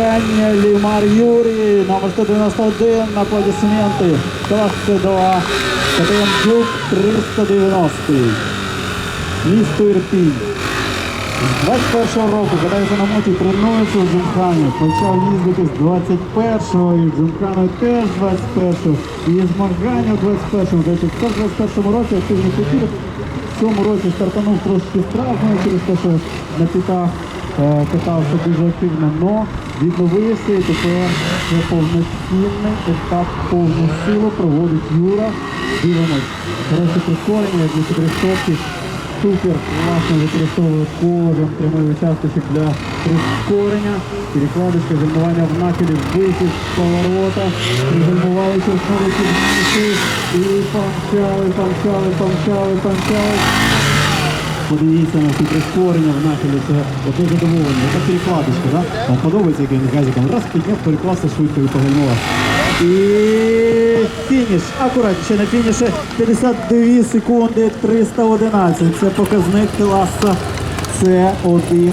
Лімар Юрій, номер 191, аплодисменти. Клас С2, Дюк 390. Місто Ірпінь. З 21-го року катається на моті, тренується в Джимхані. Почав їздити з 21-го, і в Джимхану теж з 21-го. І змагання в 21-му. Тобто в 21-му році активний побіг. В цьому році стартанув трошки страшно через те, що на пітах е, катався дуже активно, але відновився і тепер це повноцінний етап повну силу проводить Юра. Дивимось. Хороше прискорення, на 400 Супер, класно використовує кожен прямий участочок для прискорення. Перекладочка, гальмування в нахилі, вихід з поворота. Через нові. І помчали, помчали, помчали, помчали. Подивіться на ці прискорення в нахилі. Це одне задоволення. Це перекладочка, да? Вам подобається, як він газиком. Раз підняв, переклався швидко і погальнула. І фініш. Акуратніше на фініші 52 секунди 311. Це показник класа С1